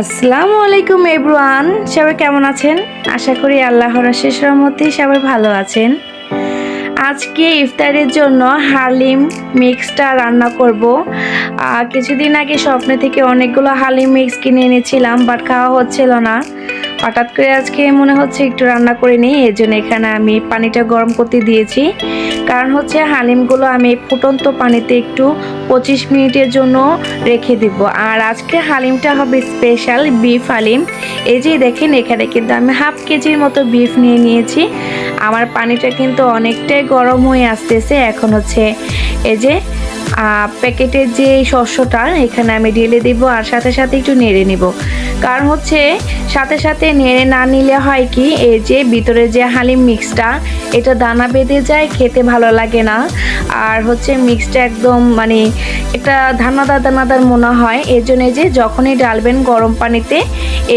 আসসালামু আলাইকুম এভরিওয়ান, সবাই কেমন আছেন? আশা করি আল্লাহর শেষ রহমতে সবাই ভালো আছেন। আজকে ইফতারের জন্য হালিম মিক্সটা রান্না করব। কিছুদিন আগে স্বপ্নে থেকে অনেকগুলো হালিম মিক্স কিনে এনেছিলাম, বাট খাওয়া হচ্ছিল না। হঠাৎ করে আজকে মনে হচ্ছে একটু রান্না করে নিই এই জন্য এখানে আমি পানিটা গরম করতে দিয়েছি। কারণ হচ্ছে হালিমগুলো আমি ফুটন্ত পানিতে একটু পঁচিশ মিনিটের জন্য রেখে দিব। আর আজকে হালিমটা হবে স্পেশাল বিফ হালিম। এই যে দেখেন, এখানে কিন্তু আমি হাফ কেজির মতো বিফ নিয়ে নিয়েছি। আমার পানিটা কিন্তু অনেকটাই গরম হয়ে আসতেছে। এখন হচ্ছে এই যে প্যাকেটের যে শস্যটা, এখানে আমি ঢেলে দিব আর সাথে সাথে একটু নেড়ে নিব। কারণ হচ্ছে, সাথে সাথে নেড়ে না নিলে হয় কি, এই যে ভিতরে যে হালিম মিক্সটা, এটা দানা বেঁধে যায়, খেতে ভালো লাগে না। আর হচ্ছে মিক্সটা একদম মানে একটা দানাদার দানাদার মনে হয়। এর জন্য যে যখনই ডালবেন গরম পানিতে,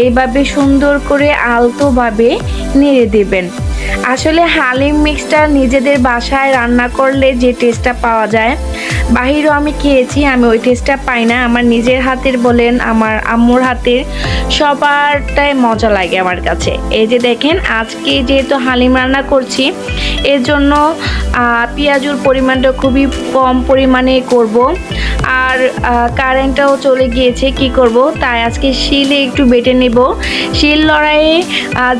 এইভাবে সুন্দর করে আলতোভাবে নেড়ে দেবেন। আসলে হালিম মিক্সটা নিজেদের বাসায় রান্না করলে যে টেস্টটা পাওয়া যায়। বাহিরেও আমি খেয়েছি, আমি ওই টেস্টটা পাই না। আমার নিজের হাতের বলেন, আমার আম্মুর হাতের, সবারটাই মজা লাগে আমার কাছে। এই যে দেখেন, আজকে যেহেতু হালিম রান্না করছি, এর জন্য পেঁয়াজুর পরিমাণটা খুবই কম পরিমাণে করব। আর কারেন্টটাও চলে গিয়েছে, কি করব? তাই আজকে শিলে একটু বেটে নেব। শিল লড়াইয়ে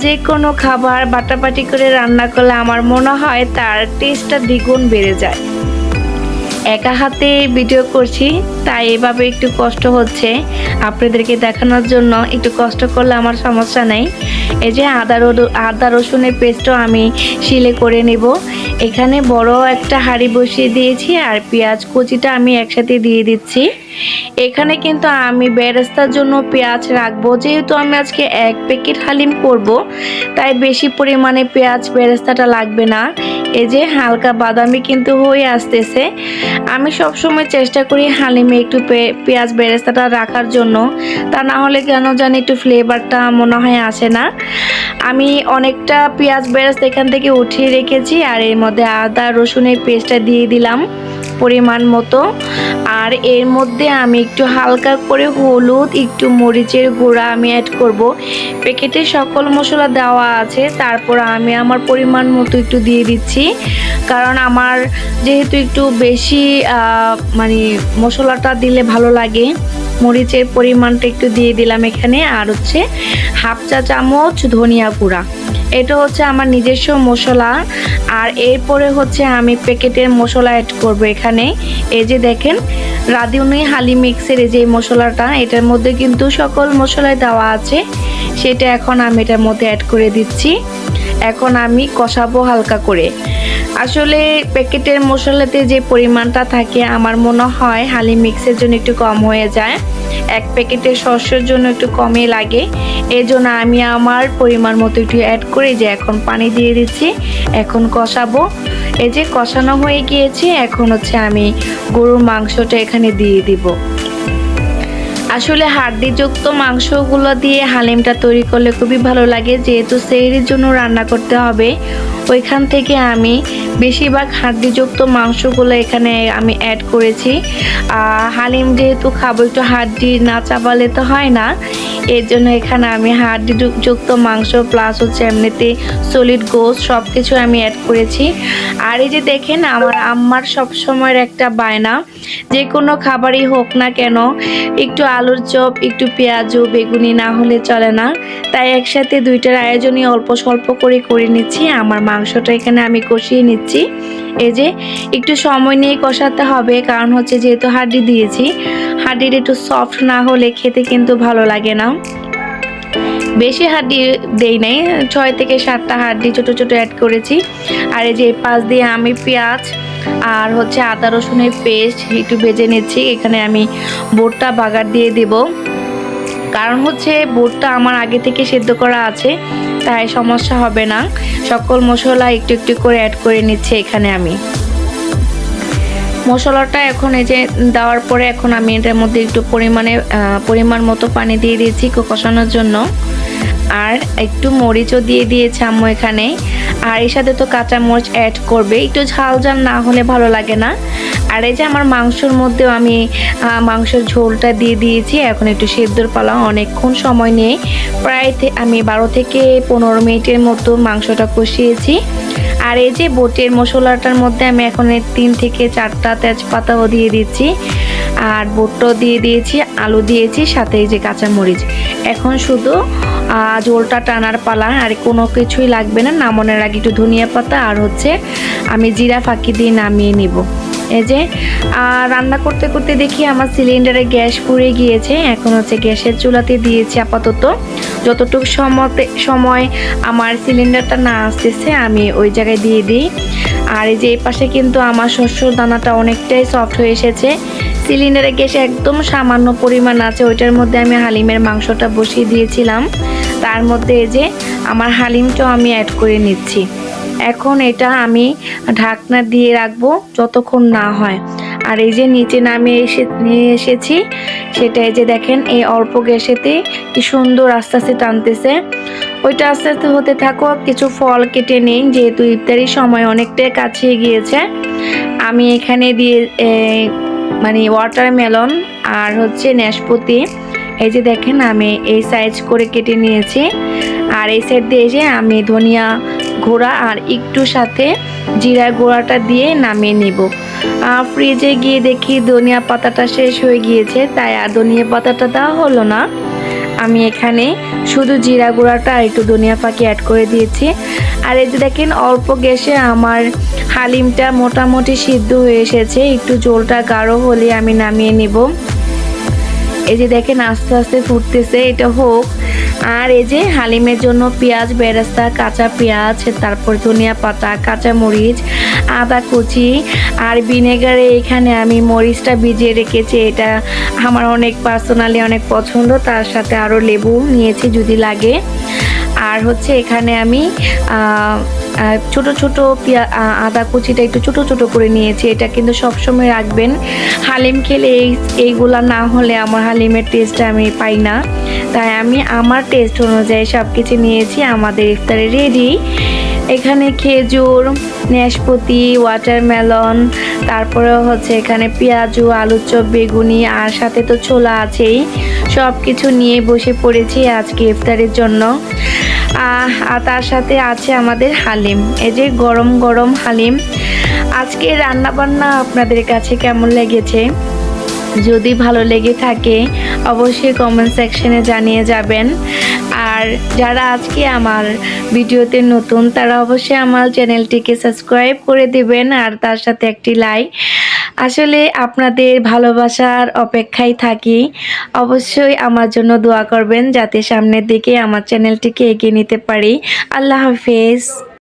যে কোনো খাবার, বাটাবাটি করে রান্না করলে আমার মনে হয় তার টেস্টটা দ্বিগুণ বেড়ে যায়। একা হাতে ভিডিও করছি, তাই এভাবে একটু কষ্ট হচ্ছে। আপনাদেরকে দেখানোর জন্য একটু কষ্ট করলে আমার সমস্যা নেই। এই যে আদা আদা রসুনের পেস্টও আমি শিলে করে নেব। এখানে বড় একটা হাঁড়ি বসিয়ে দিয়েছি আর পেঁয়াজ কুচিটা আমি একসাথে দিয়ে দিচ্ছি। এখানে কিন্তু আমি বেরেস্তার জন্য পেঁয়াজ রাখব। যেহেতু আমি আজকে এক প্যাকেট হালিম করব, তাই বেশি পরিমাণে পেঁয়াজ বেরেস্তাটা লাগবে না। এই যে হালকা বাদামি কিন্তু হয়ে আসতেছে। আমি সবসময় চেষ্টা করি হালিমে একটু পেঁয়াজ বেরেস্তাটা রাখার জন্য। তা না হলে কেন জানি একটু ফ্লেভারটা মনে হয় আসে না। আমি অনেকটা পেঁয়াজ বেরেস্তা এখান থেকে উঠিয়ে রেখেছি, আর এর মধ্যে আদা রসুনের পেস্টটা দিয়ে দিলাম। পরিমাণ মতো। আর এর মধ্যে আমি একটু হালকা করে হলুদ, একটু মরিচের গুঁড়া আমি অ্যাড করব। প্যাকেটে সকল মশলা দেওয়া আছে, তারপর আমি আমার পরিমাণ মতো একটু দিয়ে দিচ্ছি। কারণ আমার যেহেতু একটু বেশি মানে মশলাটা দিলে ভালো লাগে। মরিচের পরিমাণটা একটু দিয়ে দিলাম এখানে। আর হচ্ছে হাফ চা চামচ ধনিয়া গুঁড়া। এটা হচ্ছে আমার নিজস্ব মশলা। আর এরপরে হচ্ছে আমি প্যাকেটের মশলা অ্যাড করব এখানে। এই যে দেখেন, রাঁধুনি হালি মিক্সের এই যে মশলাটা, এটার মধ্যে কিন্তু সকল মশলায় দেওয়া আছে। সেটা এখন আমি এটার মধ্যে অ্যাড করে দিচ্ছি। এখন আমি কষাবো হালকা করে। আসলে প্যাকেটের মশলাতে যে পরিমাণটা থাকে, আমার মনে হয় হালি মিক্সের জন্য একটু কম হয়ে যায়। এক প্যাকেটের শস্যের জন্য একটু কমই লাগে। এই জন্য আমি আমার পরিমাণ মতো একটু অ্যাড করে যে এখন পানি দিয়ে দিচ্ছি, এখন কষাবো। এই যে কষানো হয়ে গিয়েছে, এখন হচ্ছে আমি গরুর মাংসটা এখানে দিয়ে দিব। আসলে হাড্ডিযুক্ত মাংসগুলো দিয়ে হালিমটা তৈরি করলে খুবই ভালো লাগে, যেহেতু সেহরির জন্য রান্না করতে হবে। ওইখান থেকে আমি বেশিরভাগ হাড্ডিযুক্ত মাংসগুলো এখানে আমি অ্যাড করেছি। হালিম যেহেতু খাব, একটু হাড্ডি না চাবালে তো হয় না। এর জন্য এখানে আমি হাড্ডি যুক্ত মাংস প্লাস হচ্ছে এমনিতে সলিড গোস সব কিছু আমি অ্যাড করেছি। আর এই যে দেখেন, আমার আম্মার সব সময়ের একটা বায়না, যে কোনো খাবারই হোক না কেন, একটু আলুর চপ, একটু পেঁয়াজু, বেগুনি না হলে চলে না। তাই একসাথে দুইটার আয়োজনই অল্প স্বল্প করে করে নিচ্ছি। আমার মাংসটা এখানে আমি কষিয়ে নিচ্ছি। এই যে, একটু সময় নিয়ে কষাতে হবে, কারণ হচ্ছে যেহেতু হাড্ডি দিয়েছি। হাড্ডির একটু সফট না হলে খেতে কিন্তু ভালো লাগে না। বেশি হাড্ডি দেই নাই, ছয় থেকে সাতটা হাড্ডি ছোট ছোট অ্যাড করেছি। আর এই যে পাশ দিয়ে আমি পেঁয়াজ আর হচ্ছে আদা রসুনের পেস্ট একটু ভেজে নিচ্ছি। এখানে আমি বোটটা বাগার দিয়ে দেব। কারণ হচ্ছে বোটটা আমার আগে থেকে সেদ্ধ করা আছে, তাই সমস্যা হবে না। সকল মশলা একটু একটু করে অ্যাড করে নিচ্ছি এখানে আমি। মশলাটা এখন এই যে দেওয়ার পরে এখন আমি এটার মধ্যে একটু পরিমাণে পরিমাণ মতো পানি দিয়ে দিয়েছি কষানোর জন্য। আর একটু মরিচও দিয়ে দিয়েছে আম্মু এখানে। আর এর সাথে তো কাঁচা মরিচ অ্যাড করবে। একটু ঝাল ঝাল না হলে ভালো লাগে না। আর এই যে আমার মাংসর মধ্যেও আমি মাংসর ঝোলটা দিয়ে দিয়েছি। এখন একটু সেদ্ধর পালা, অনেকক্ষণ সময় নিয়ে। প্রায় আমি বারো থেকে পনেরো মিনিটের মতো মাংসটা কষিয়েছি। আর এই যে বোটের মশলাটার মধ্যে আমি এখন এই তিন থেকে চারটা তেজপাতাও দিয়ে দিচ্ছি। আর বোটটাও দিয়ে দিয়েছি, আলু দিয়েছি, সাথে এই যে কাঁচামরিচ। এখন শুধু ঝোলটা টানার পালা, আর কোনো কিছুই লাগবে না। নামানোর আগে একটু ধনিয়া পাতা আর হচ্ছে আমি জিরা ফাঁকি দিয়ে নামিয়ে নিব। এই যে রান্না করতে করতে দেখি আমার সিলিন্ডারে গ্যাস পুড়ে গিয়েছে। এখন হচ্ছে গ্যাসের চুলাতে দিয়েছি আপাতত। যতটুকু সময়তে সময় আমার সিলিন্ডারটা না আসতেছে, আমি ওই জায়গায় দিয়ে দিই। আর এই যে এই পাশে কিন্তু আমার শস্যর দানাটা অনেকটাই সফট হয়ে এসেছে। সিলিন্ডারে গ্যাসে একদম সামান্য পরিমাণ আছে, ওইটার মধ্যে আমি হালিমের মাংসটা বসিয়ে দিয়েছিলাম। তার মধ্যে এই যে আমার হালিমটাও আমি অ্যাড করে নিচ্ছি। এখন এটা আমি ঢাকনা দিয়ে রাখব, যতক্ষণ না হয়। আর এই যে নিচে নামিয়ে এসে নিয়ে এসেছি সেটা এই যে দেখেন এই অল্প গ্যাসেতে কি সুন্দর আস্তে আস্তে টানতেছে। ওইটা আস্তে আস্তে হতে থাকো কিছু ফল কেটে নেই, যেহেতু ইফতারির সময় অনেকটাই কাছে গিয়েছে। আমি এখানে দিয়ে মানে ওয়াটারমেলন আর হচ্ছে নাশপাতি, এই যে দেখেন আমি এই সাইজ করে কেটে নিয়েছি। আর এই সাইড দিয়ে যে আমি ধনিয়া গুঁড়া আর একটু সাথে জিরা গুঁড়াটা দিয়ে নামিয়ে নিব। ফ্রিজে গিয়ে দেখি ধনিয়া পাতাটা শেষ হয়ে গিয়েছে, তাই আর ধনিয়া পাতাটা দেওয়া হলো না। আমি এখানে শুধু জিরা গুঁড়াটা আর একটু ধনিয়া ফাঁকি অ্যাড করে দিয়েছি। আর এই যে দেখেন, অল্প গ্যাসে আমার হালিমটা মোটামুটি সিদ্ধ হয়ে এসেছে, একটু ঝোলটা গাঢ় হলে আমি নামিয়ে নিব। এই যে দেখেন আস্তে আস্তে ফুটতেছে, এটা হোক। আর এই যে হালিমের জন্য পেঁয়াজ, বেরেস্তা, কাঁচা পেঁয়াজ, তারপর ধনিয়া পাতা, কাঁচা মরিচ, আদা কুচি আর ভিনেগারে এখানে আমি মরিচটা ভিজিয়ে রেখেছি। এটা আমার অনেক পার্সোনালি অনেক পছন্দ। তার সাথে আরও লেবু নিয়েছি যদি লাগে। আর হচ্ছে এখানে আমি ছোট ছোট পিয়া আদা কুচিটা একটু ছোট ছোট করে নিয়েছি। এটা কিন্তু সবসময় রাখবেন। হালিম খেলে এই, এইগুলা না হলে আমার হালিমের টেস্ট আমি পাই না। তাই আমি আমার টেস্ট অনুযায়ী সব কিছু নিয়েছি। আমাদের ইফতারে রেডি এখানে খেজুর, নাশপাতি ওয়াটারমেলন তারপরে হচ্ছে এখানে পেঁয়াজু, আলুর চপ, বেগুনি, আর সাথে তো ছোলা আছেই। সব কিছু নিয়ে বসে পড়েছি আজকে ইফতারের জন্য। তার সাথে আছে আমাদের হালিম। এই যে গরম গরম হালিম। আজকে রান্না বান্না আপনাদের কাছে কেমন লেগেছে? যদি ভালো লেগে থাকে, অবশ্যই কমেন্ট সেকশনে জানিয়ে যাবেন। আর যারা আজকে আমার ভিডিওতে নতুন, তারা অবশ্যই আমার চ্যানেলটিকে সাবস্ক্রাইব করে দিবেন আর তার সাথে একটি লাইক আসলে আপনাদের ভালোবাসার অপেক্ষায় থাকি। অবশ্যই আমার জন্য দোয়া করবেন যাতে সামনের দিকে আমার চ্যানেলটিকে এগিয়ে নিতে পারি। আল্লাহ হাফেজ।